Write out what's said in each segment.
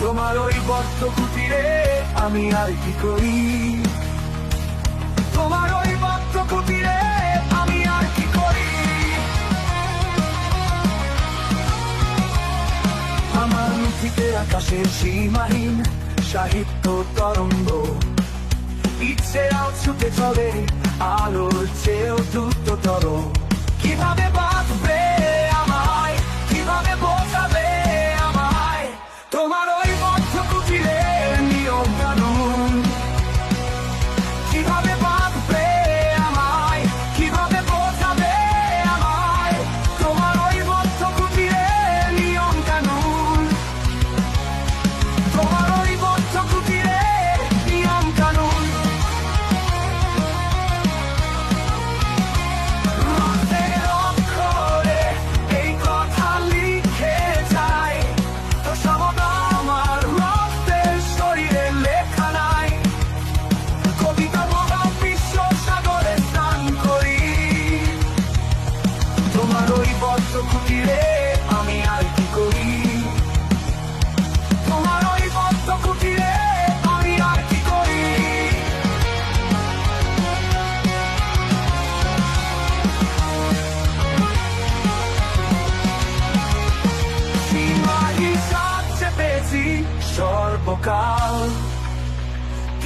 তোমার ওই বদ্ধ কুটিরে আমি আর কি করি? তোমার ওই বদ্ধ কুটিরে আমার আকাশের সীমাহীন সাহিত্য তরঙ্গ। ইচ্ছেরাও ছুটে চলে, আলোর চেয়েও দ্রুততর।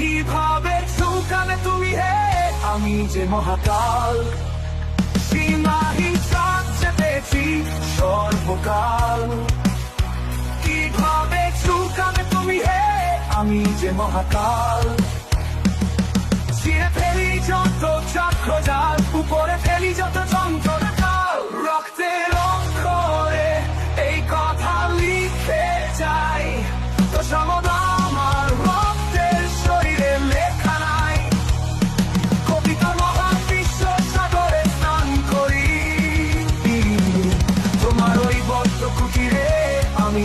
কীভাবে চুকানে তুমি হে, আমি যে মহাকাল। সীমাহীন সাথ চেপেছি সর্বকাল। কীভাবে চুকানে তুমি হে, আমি যে মহাকাল। ছিঁড়ে ফেলি যত চক্র জাল উপরে ফেলি যত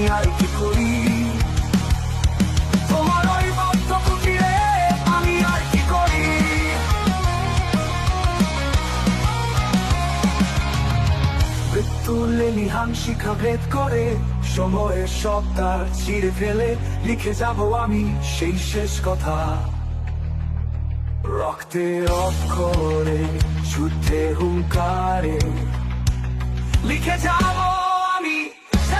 আর কি করি? শিখা ভেদ করে, সময়ের সপ্তাহ ছিঁড়ে ফেলে, লিখে যাব আমি সেই শেষ কথা। রক্তের অক্ষরে, যুদ্ধে হুঙ্কারে, লিখে যাব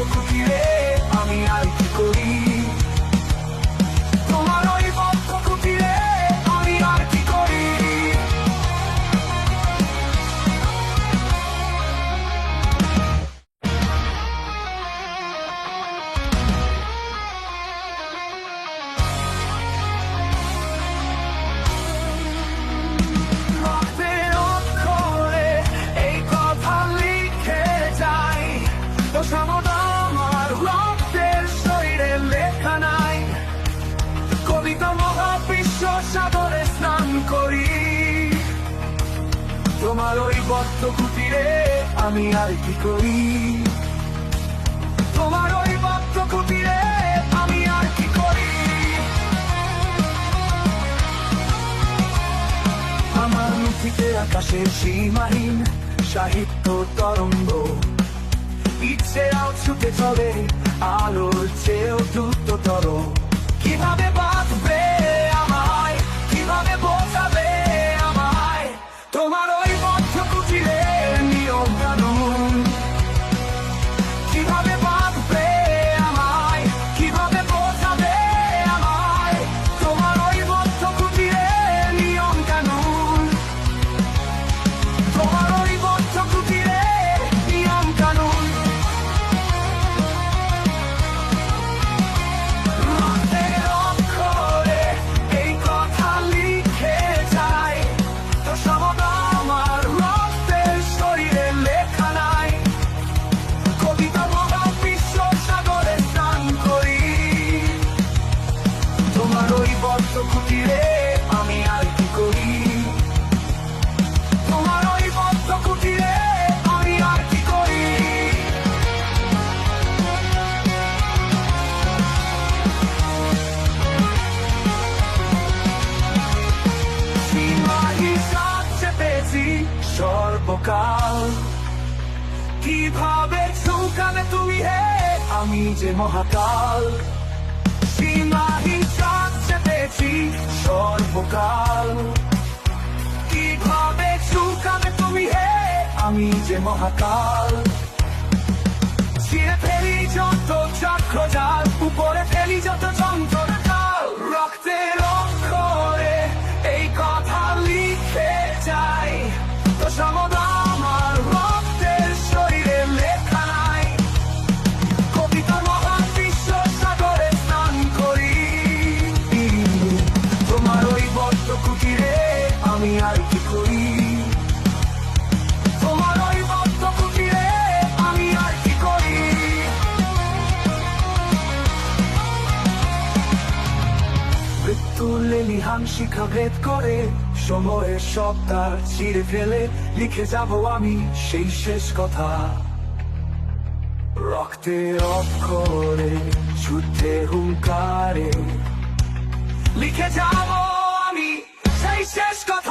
ওই বদ্ধ কুটিরে আমি বদ্ধ কুটিরে, আমি আর কি করি? তোমার ওই আমার আকাশের সীমাহীন সাহিত্য তরঙ্গ। ইচ্ছেরাও ছুটে চলে, আলোর চেয়েও দ্রুততর। কীভাবে বাঁধবে পাবে সুখানে তুমি হে। আমি যে মহাকাল, সীমাহীন সর্বকাল। কীভাবে সুখানে তুমি হে? আমি যে মহাকাল। ছিঁড়ে ফেলি যত চক্রজাল, উপরে ফেলি যত যন্ত্রণা রক্তের লেলিহান শিখা ভেদ করে সময়ের সপ্তাহ ছিঁড়ে ফেলে লিখে যাব আমি সেই শেষ কথা। রক্তে অক্ষরে, যুদ্ধে হুঙ্কারে লিখে যাব আমি সেই শেষ কথা।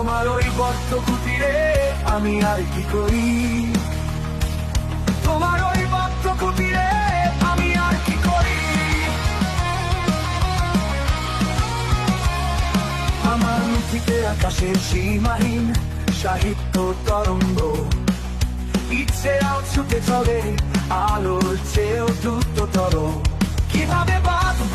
তোমার ওই বদ্ধ কুটিরে আমি আর কি করি? তোমার ওই বদ্ধ কুটিরে আমি আর কি করি? আমার মুঠিতে আকাশের সীমাহীন সাহিত্য তরঙ্গ। ইচ্ছেরাও ছুটে চলে, আলোর চেয়েও দ্রুততর। কীভাবে বাঁধবে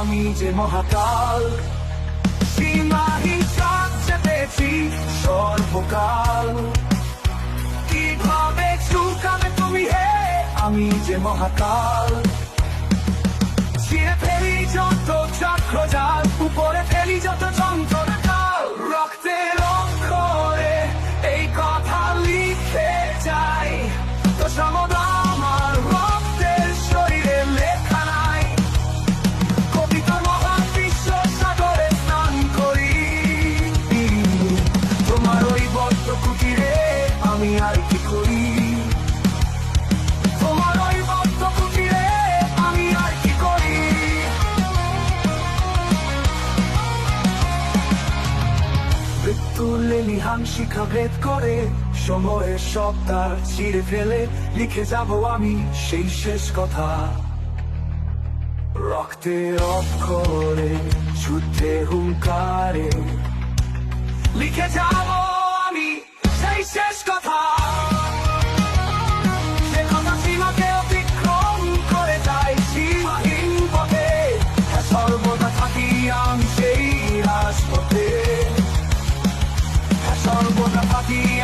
আমি যে মহাকাল, সীমাহীন সাথ চেপেছি সর্বকাল। কীভাবে চুকাবে তুমি হে আমি যে মহাকাল? ছিঁড়ে ফেলি যত চক্র জাল উপরে ফেলি যত লেলিহান শিখা ভেদ করে সময়ের সব তার ছিঁড়ে ফেলে লিখে যাব আমি সেই শেষ কথা। রক্তে অক্ষরে, যুদ্ধে হুঙ্কারে লিখে যাব আমি সেই শেষ কথা। the